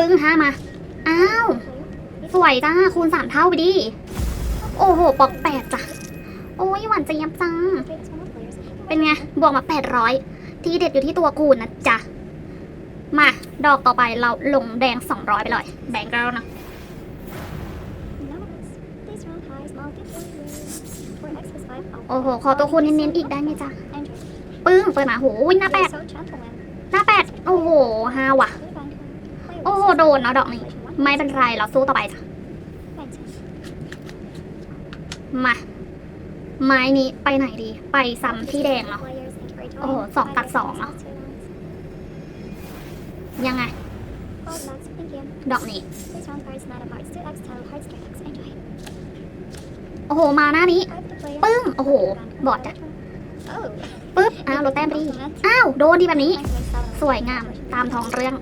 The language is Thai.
ปึ้งห้ามา อ้าว สวยจ้า คูณสามเท่าไปดิ โอ้โหปอกแปดจ้ะ โอ้ยหวานเจี๊ยบจัง เป็นไง บวกมาแปดร้อยที่เด็ดอยู่ที่ตัวคูณนะจ๊ะ มา ดอกต่อไปเราลงแดงสองร้อยไปเลย แบ่งกันแล้วนะโอ้โห ขอตัวคูณเน้นๆอีกได้ไหมจ๊ะ ปึ้งเปิดมาโหยหน้าแปดหน้าแปดโอ้โหห้าว่ะ โอ้โหโดนเนาะดอกนี้ ไม่เป็นไรเราสู้ต่อไปจ้ะมา ไม้นี้ไปไหนดี ไปซ้ำที่แดงเนาะโอ้โหสองตัดสองเหรอ ยังไง ดอกนี้ โอ้โห มาหน้านี้ ปึ้ง โอ้โห บอดจ้ะปึ๊บ อ้าวลดแต้มไปดิ อ้าว โดนดีแบบนี้ สวยงาม ตามท้องเรื่อง